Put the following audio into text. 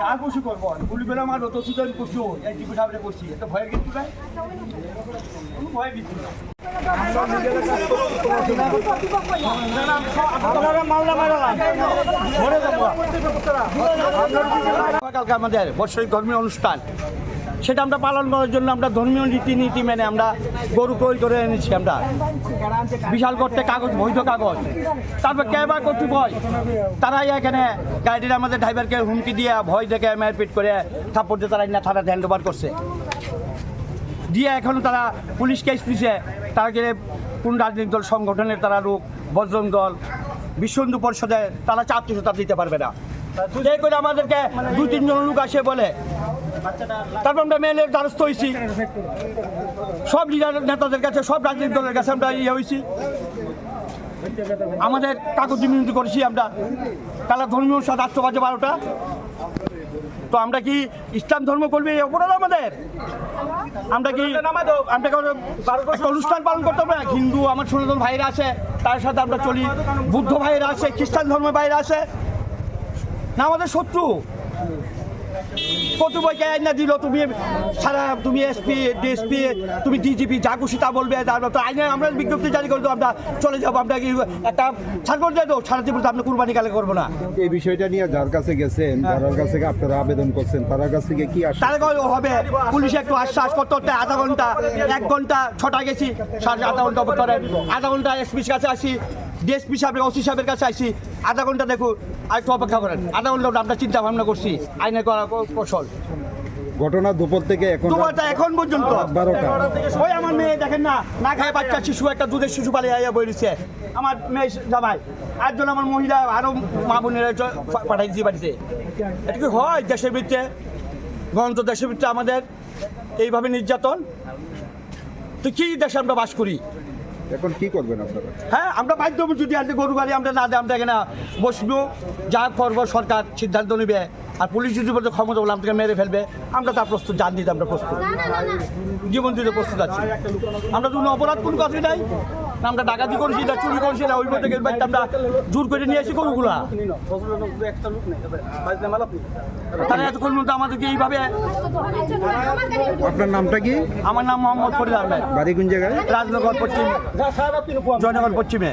যা খুশি করব গুলি বেলা আমার অত সুযোগ করছ এই টিপু সামনে করছি এত ভয়ের কিছু নাই কোনো ভয়ের কিছু নাই কালকে আমাদের বৎসরিক ধর্মীয় অনুষ্ঠান। সেটা আমরা পালন করার জন্য আমরা ধর্মীয় রীতিনীতি মেনে আমরা গরু ক্রয় করে এনেছি আমরা। বিশাল করতে কাগজ বৈধ কাগজ। তারপর ক্যাবা কর্তৃপক্ষ তারাই এখানে গাড়ির আমাদের ড্রাইভারকে হুমকি দিয়ে ভয় দেখে মারপিট করে থাপ্পড় দিয়ে তারা না থানা হ্যান্ড ওভার করছে। দিয়ে এখন তারা পুলিশ কেস দিছে। তারা গেলে কোন রাজনৈতিক দল সংগঠনের তারা লোক বজরং দল বিশ্ব হিন্দু পরিষদে তারা চাপ দিতে পারবে না। এই করে আমাদেরকে দু তিনজন লোক আসে বলে। তারপর আমরা মেলের দ্বারস্থ হয়েছি সব লিডার নেতাদের কাছে সব রাজনৈতিক দলের কাছে আমরা ইয়ে হয়েছি আমাদের কাগজ বিনতি করেছি আমরা। তারা ধর্মীয় সাত আটশো বাজে বারোটা। তো আমরা কি ইসলাম ধর্ম করবে এই অপরাধ আমাদের? আমরা কি আমরা অনুষ্ঠান পালন করতে না? হিন্দু আমার সনাতন ভাইরা আছে তার সাথে আমরা চলি। বুদ্ধ ভাইরা আছে খ্রিস্টান ধর্মের ভাইরা আছে। না আমাদের শত্রু। কর্তৃপক্ষকে আইনা দিল? তুমি সারা তুমি এসপি ডিএসপি তুমি ডিজিপি যা খুশি তা বলবে তো আইনে আমরা বিজ্ঞপ্তি জারি করে দেবো আমরা চলে যাব আমরা একটা ছাড় দিয়ে দেবো? সারা জীবন আমরা কুরবানি কালে করব না। এই বিষয়টা নিয়ে যার কাছে গেছেন যার কাছে আপনারা আবেদন করছেন তার কাছ থেকে কি আসে তাহলে হবে পুলিশ একটু আশ্বাস করতে করতে আধা ঘণ্টা এক ঘণ্টা ছটা গেছি সাড়ে আধা ঘণ্টা আধা ঘণ্টা এসপির কাছে আসি ডিএসপি সাহেবের ওসি সাহেবের কাছে আসি আধা ঘণ্টা দেখুন আর একটু অপেক্ষা করেন। আধা ঘণ্টা আমরা চিন্তা ভাবনা করছি আইনের করা কৌশল। ঘটনা দুপুর থেকে এখন এখন পর্যন্ত। বারোটা। ওই আমার মেয়ে দেখেন না না খায় বাচ্চা শিশু একটা দুধের শিশু পালিয়ে আইয়া বইছে আমার মেয়ে জামাই আটজন আমার মহিলা আরও মা বোনেরা চ- পা- পাঠাইছি বাড়িতে। এটা কি হয় দেশের ভিত্তিতে গণতন্ত্র দেশের ভিত্তিতে আমাদের এইভাবে নির্যাতন? তো কি দেশে আমরা বাস করি? এখন কি করবেন আপনারা? হ্যাঁ আমরা বাধ্য হব যদি আজকে গরু গাড়ি আমরা না দেয় আমরা এখানে বসবো। যা করব সরকার সিদ্ধান্ত নেবে আর পুলিশ যদি বলতে ক্ষমতা বলে আমাদেরকে মেরে ফেলবে আমরা তার প্রস্তুত জান দিতে আমরা প্রস্তুত। জীবন দিতে প্রস্তুত আছি। আমরা কোনো অপরাধ কোনো কথাই নাই আমরা ডাকাতি করছি না চুরি করছি না ওই থেকে বাড়িতে আমরা জোর করে নিয়ে আসি গরুগুলা। তাহলে এতক্ষণ মধ্যে আমাদেরকে এইভাবে আপনার নামটা কি? আমার নাম মোহাম্মদ ফরিদ আহমেদ। বাড়ি কোন জায়গায়? রাজনগর পশ্চিম জয়নগর পশ্চিমে।